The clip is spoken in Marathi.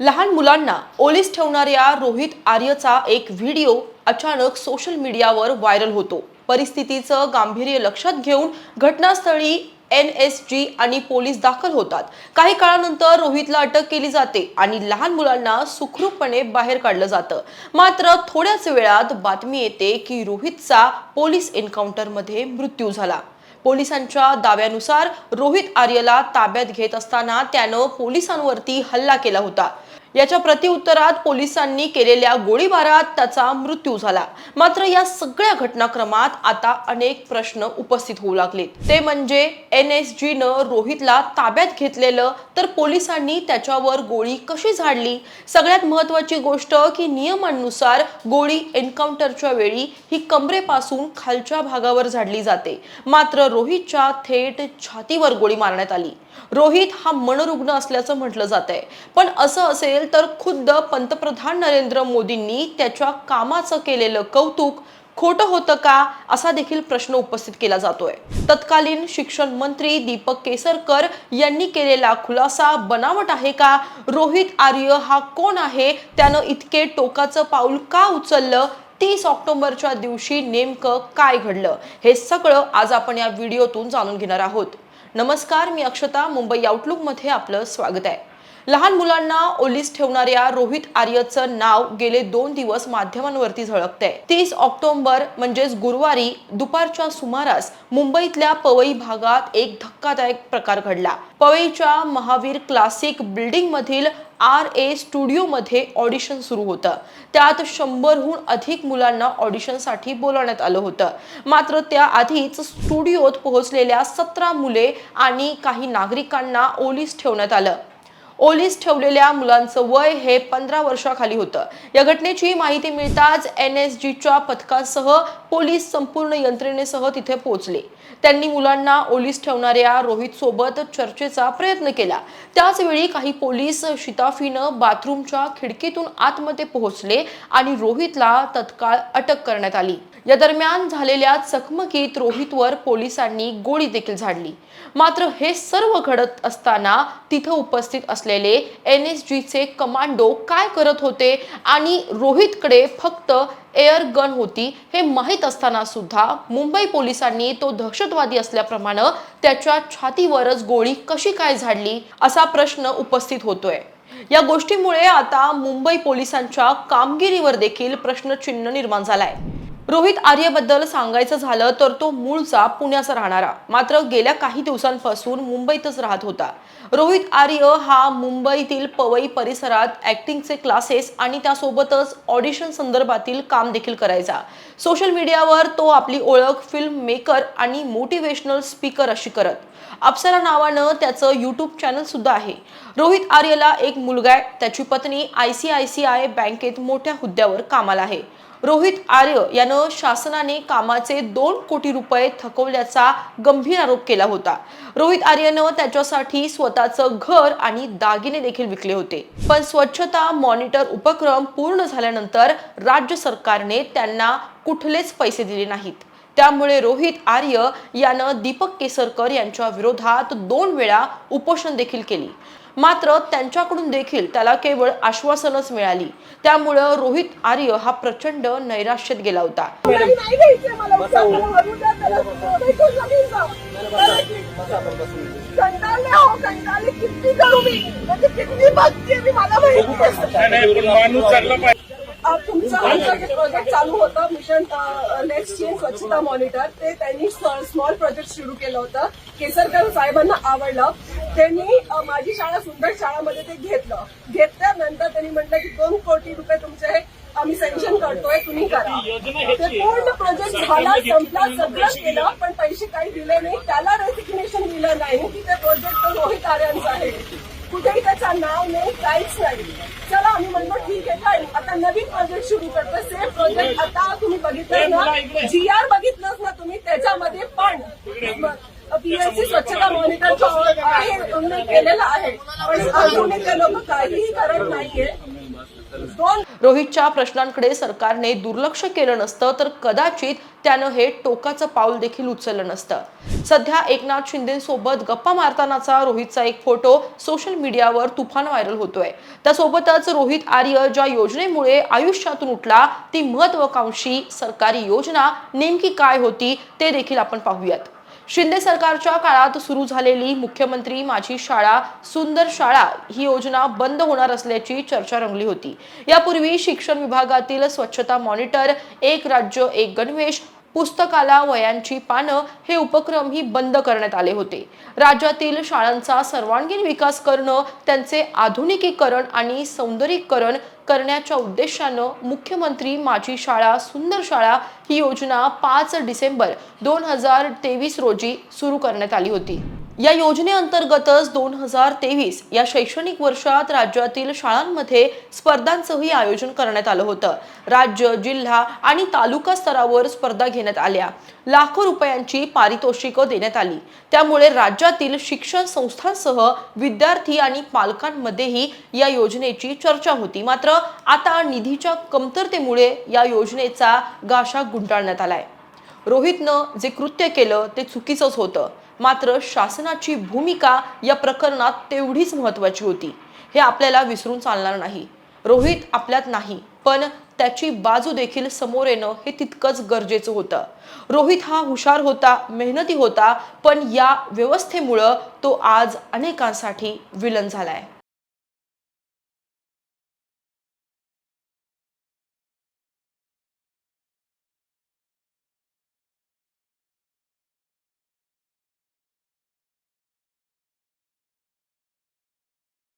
लहान मुलांना ओलीस ठेवणाऱ्या रोहित आर्यचा एक व्हिडिओ अचानक सोशल मीडियावर व्हायरल होतो. परिस्थितीचं गांभीर्य लक्षात घेऊन घटनास्थळी एन एस जी आणि पोलीस दाखल होतात. काही काळानंतर रोहितला अटक केली जाते आणि लहान मुलांना सुखरूपपणे बाहेर काढलं जातं. मात्र थोड्याच वेळात बातमी येते की रोहितचा पोलीस एन्काउंटरमध्ये मृत्यू झाला. पोलिसांच्या दाव्यानुसार रोहित आर्यला ताब्यात घेत असताना त्यानं पोलिसांवरती हल्ला केला होता. याच्या प्रतिउत्तरात पोलिसांनी केलेल्या गोळीबारात त्याचा मृत्यू झाला. मात्र या सगळ्या घटनाक्रमात आता अनेक प्रश्न उपस्थित होऊ लागले ते म्हणजे एन एस जी न रोहितला ताब्यात घेतलेलं तर पोलिसांनी त्याच्यावर गोळी कशी झाडली? सगळ्यात महत्वाची गोष्ट की नियमांनुसार गोळी एन्काउंटरच्या वेळी ही कमरेपासून खालच्या भागावर झाडली जाते. मात्र रोहितच्या थेट छातीवर गोळी मारण्यात आली. रोहित हा मनरुग्ण असल्याचं म्हटलं जात आहे पण असं असेल तर खुद्द पंतप्रधान नरेंद्र मोदींनी त्याच्या कामाचं केलेलं कौतुक खोटं होतं का असा देखील प्रश्न उपस्थित केला जातोय. तत्कालीन शिक्षण मंत्री दीपक केसरकर यांनी केलेला खुलासा बनावट आहे का? रोहित आर्य हा कोण आहे? त्यानं इतके टोकाचं पाऊल का उचललं? तीस ऑक्टोबरच्या दिवशी नेमकं काय घडलं? हे सगळं आज आपण या व्हिडिओतून जाणून घेणार आहोत. नमस्कार मी अक्षता. मुंबई आउटलुकमध्ये आपलं स्वागत आहे. लहान मुलांना ओलीस ठेवणाऱ्या रोहित आर्यचं नाव गेले दोन दिवस माध्यमांवरती झळकतंय. तीस ऑक्टोबर म्हणजेच गुरुवारी दुपारच्या सुमारास मुंबईतल्या पवई भागात एक धक्कादायक प्रकार घडला. पवईच्या महावीर क्लासिक बिल्डिंग मधील आर ए स्टुडिओमध्ये ऑडिशन सुरू होतं. त्यात शंभरहून अधिक मुलांना ऑडिशनसाठी बोलावण्यात आलं होतं. मात्र त्याआधीच स्टुडिओत पोहोचलेल्या सतरा मुले आणि काही नागरिकांना ओलीस ठेवण्यात आलं. ओलीस ठेवलेल्या मुलांचं वय हे पंधरा वर्षाखाली होतं. या घटनेची माहिती मिळताच एन एस जीच्या पथकासह पोलीस संपूर्ण यंत्रणेसह तिथे पोहोचले. त्यांनी मुलांना ओलीस ठेवणाऱ्या रोहित सोबत चर्चेचा प्रयत्न केला. त्याचवेळी काही पोलीस शिताफीनं बाथरूमच्या खिडकीतून आतमध्ये पोहोचले आणि रोहितला तत्काळ अटक करण्यात आली. या दरम्यान झालेल्या चकमकीत रोहितवर पोलिसांनी गोळी देखील झाडली. मात्र हे सर्व घडत असताना तिथं उपस्थित असलेले एन एस जीचे कमांडो काय करत होते आणि रोहितकडे फक्त एअर गन होती. हे माहीत असताना सुद्धा मुंबई पोलिसांनी तो दहशतवादी असल्याप्रमाणे त्याच्या छातीवरच गोळी कशी काय झाडली असा प्रश्न उपस्थित होतोय. या गोष्टीमुळे आता मुंबई पोलिसांच्या कामगिरीवर देखील प्रश्नचिन्ह निर्माण झालाय. रोहित आर्यबद्दल सांगायचं झालं तर तो मूळचा पुण्याचा राहणारा. मात्र गेल्या काही दिवसांपासून मुंबईतच राहत होता. रोहित आर्य हा मुंबईतील पवई परिसरात ऍक्टिंगचे क्लासेस आणि त्यासोबतच ऑडिशन संदर्भातील काम देखील करायचा. सोशल मीडियावर तो आपली ओळख फिल्म मेकर आणि मोटिवेशनल स्पीकर अशी करत. अप्सरा नावानं त्याचं यूट्यूब चॅनल सुद्धा आहे. रोहित आर्यला एक मुलगा आहे. त्याची पत्नी I C I C I बँकेत मोठ्या हुद्द्यावर कामाला आहे. रोहित आर्य यानं शासनाने कामाचे दोन कोटी रुपये थकवल्याचा गंभीर आरोप केला होता. रोहित आर्यनं त्याच्यासाठी स्वतःचं घर आणि दागिने देखील विकले होते. पण स्वच्छता मॉनिटर उपक्रम पूर्ण झाल्यानंतर राज्य सरकारने त्यांना कुठलेच पैसे दिले नाहीत. त्यामुळे रोहित आर्य यानं दीपक केसरकर यांच्या विरोधात दोन वेळा उपोषण देखील केली. मात्र त्यांच्याकडून देखील त्याला केवळ आश्वासनच मिळाली. त्यामुळं रोहित आर्य हा प्रचंड नैराश्यात गेला होता. हो तुमचं आमचं जे प्रोजेक्ट चालू होतं मिशन नेक्स्ट चेंज स्वच्छता मॉनिटर ते त्यांनी स्मॉल प्रोजेक्ट सुरू केलं होतं. केसरकर साहेबांना आवडलं. त्यांनी माझी शाळा सुंदर शाळामध्ये ते घेतलं. घेतल्यानंतर त्यांनी म्हटलं की दोन कोटी रुपये तुमचे आम्ही सँक्शन करतोय तुम्ही करा. ते पूर्ण प्रोजेक्ट झाला संपला सगळं केलं पण पैसे काही दिले नाही. त्याला रेसिग्नेशन दिलं नाही. की ते प्रोजेक्ट रोहित आर्यांचं आहे. कुठेही त्याचं नाव नाही काहीच नाही. चला आम्ही म्हणतो ठीक आहे. आता नवीन प्रोजेक्ट सुरू करतो. सेम प्रोजेक्ट आता तुम्ही बघितलं ना. जी आर बघितलंच ना तुम्ही त्याच्यामध्ये पण पीएससी स्वच्छता मॉनिटर आहे तुम्ही केलेलं आहे. पण अजूनही ते लोक काहीही करत नाहीये. रोहितच्या प्रश्नांकडे सरकारने दुर्लक्ष केलं नसतं तर कदाचित त्यानं हे टोकाचं पाऊल देखील उचललं नसतं. सध्या एकनाथ शिंदेसोबत गप्पा मारतानाचा रोहितचा एक फोटो सोशल मीडियावर तुफान व्हायरल होतोय. त्यासोबतच रोहित आर्य ज्या योजनेमुळे आयुष्यातून उठला ती महत्वाकांक्षी सरकारी योजना नेमकी काय होती ते देखील आपण पाहूयात. शिंदे सरकारच्या काळात सुरू झालेली मुख्यमंत्री माझी शाळा सुंदर शाळा ही योजना बंद होणार असल्याची चर्चा रंगली होती. यापूर्वी शिक्षण विभागातील स्वच्छता मॉनिटर एक राज्य एक गणवेश पुस्तकाला वयांची पानं हे उपक्रम ही बंद करण्यात आले होते. राज्यातील शाळांचा सर्वांगीण विकास करणं त्यांचे आधुनिकीकरण आणि सौंदर्यीकरण करण्याच्या उद्देशानं मुख्यमंत्री माझी शाळा सुंदर शाळा ही योजना पाच डिसेंबर दोन हजार तेवीस रोजी सुरू करण्यात आली होती. या योजनेअंतर्गतच दोन हजार तेवीस या शैक्षणिक वर्षात राज्यातील शाळांमध्ये स्पर्धांचंही आयोजन करण्यात आलं होतं. राज्य जिल्हा आणि तालुका स्तरावर स्पर्धा घेण्यात आल्या. लाखो रुपयांची पारितोषिकं देण्यात आली. त्यामुळे राज्यातील शिक्षण संस्थांसह विद्यार्थी आणि पालकांमध्येही या योजनेची चर्चा होती. मात्र आता निधीच्या कमतरतेमुळे या योजनेचा गाशा गुंडाळण्यात आलाय. रोहितनं जे कृत्य केलं ते चुकीचंच होतं. मात्र शासनाची भूमिका या प्रकरणात तेवढीच महत्वाची होती. हे आपल्याला विसरून चालणार नाही. रोहित आपल्यात नाही पण त्याची बाजू देखील समोर येणं हे तितकंच गरजेचं होतं. रोहित हा हुशार होता मेहनती होता पण या व्यवस्थेमुळं तो आज अनेकांसाठी विलन झालाय.